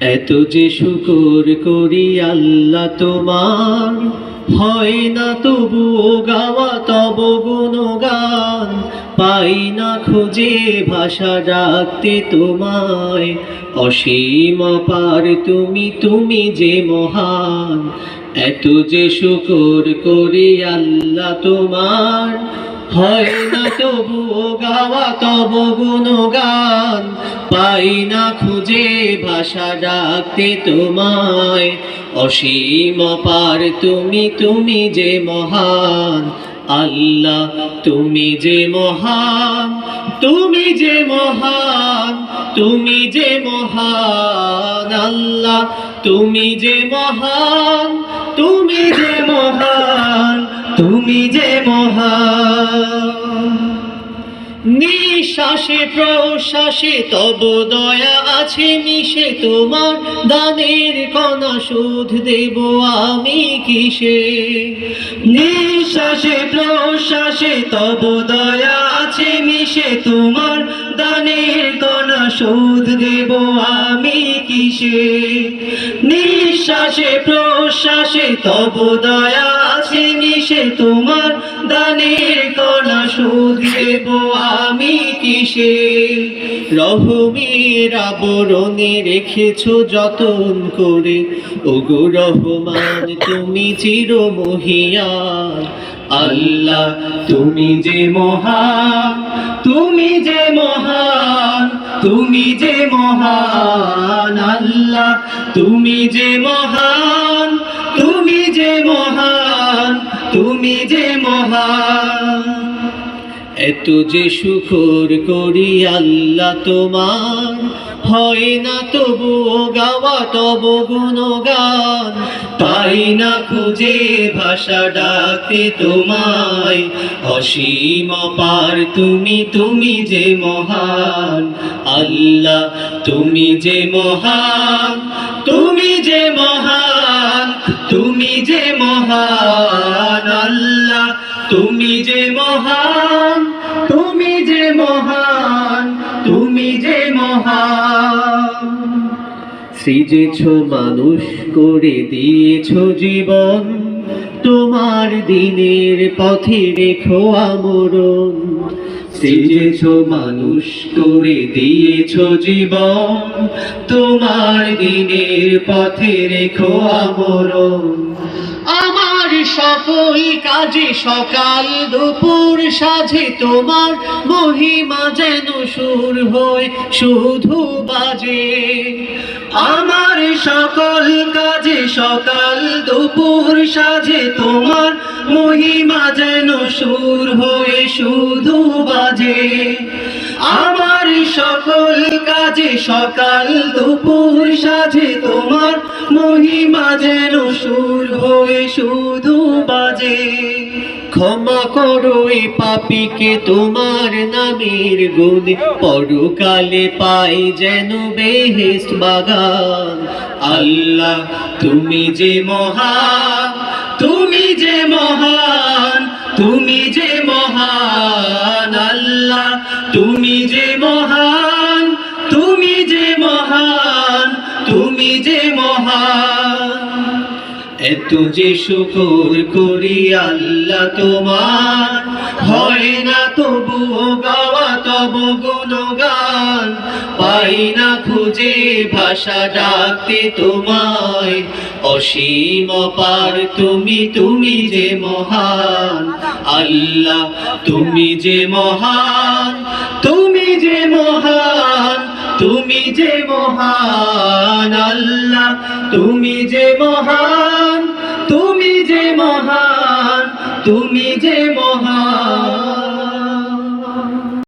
এত যে শুকর করি আল্লাহ তোমার, হয় না তবু গাওয়া তব গুণগান। পাই না খুঁজে ভাষা ডাকতে তোমায়, অসীম পার তুমি তুমি যে মহান। এত যে শুকর করি আল্লাহ তোমার হয় না তবুও গাওয়া তব গুণগান। পাই না খুঁজে ভাষা ডাকতে তোমায়। অসীম পার তুমি তুমি যে মহান। আল্লাহ, তুমি যে মহান। তুমি যে মহান। তুমি যে মহান। আল্লাহ, তুমি যে মহান। তুমি যে মহান। নিঃশ্বাসে প্রশ্বাসে তব দয়া আছে মিশে। তোমার দানের কণা শোধ দেব আমি কিসে? নিঃশ্বাসে, প্রশ্বাসে, তব দয়া আছে মিশে। তোমার দানের কণা শোধ দেব আমি কিসে? নিঃশ্বাসে, প্রশ্বাসে, তব দয়া আছে মিশে। তোমার দানের কণা সুধ দেব আমি কিসে রহমের আবরণে রেখেছো যতন করে। ওগো রহমান, তুমি চির মহিয়ান আল্লাহ, তুমি যে মহান তুমি যে মহান তুমি যে মহান। আল্লাহ, তুমি যে মহান, তুমি যে মহান, তুমি যে মহান। এত যে শুকর করি আল্লাহ তোমার, হয় না তবু গাওয়া তব গুণগান। পাই না খুঁজে ভাষা ডাকতে তোমায়, অসীম পার তুমি তুমি যে মহান। আল্লাহ, তুমি যে মহান, তুমি যে মহান। তুমি যে মহান আল্লাহ, তুমি যে মহান, তুমি যে মহান, তুমি যে মহান। সৃজেছ মানুষ করে দিয়েছ জীবন, তোমার দিনের পথে রেখো আমরণ। সৃজেছ মানুষ করে দিয়েছ জীবন, তোমার দিনের পথে রেখো আমরণ। আমার সকল কাজে সকাল দুপুর সাজে তোমার মহিমা যেন সুর হয়ে, শুধু বাজে। আমার সকল কাজে সকাল দুপুর সাজে তোমার মহিমা যেন সুর হয়ে শুধু বাজে। আমার সকল কাজে সকাল দুপুর সাজে তোমার মহিমা যেন সুর হয়ে শুধু বাজে। ক্ষমা করো এই পাপিকে তোমার নামের গুণে। পরকালে পাই যেন বেহেস্ট বাগান। আল্লাহ, তুমি যে মহান, তুমি যে মহান, তুমি যে মহান। আল্লাহ, তুমি যে মহান, তুমি যে মহান, তুমি যে মহান। এত যে শুকর করি আল্লাহ তোমার। হয় না তবুও গাওয়া তব গুণগান। পাই না খুঁজে ভাষা ডাকতে তোমায়। অসীম পার তুমি তুমি যে মহান। আল্লাহ, তুমি যে মহান। তুমি যে মহান, তুমি যে মহান। আল্লাহ, তুমি যে মহান। মহান তুমি যে মহান।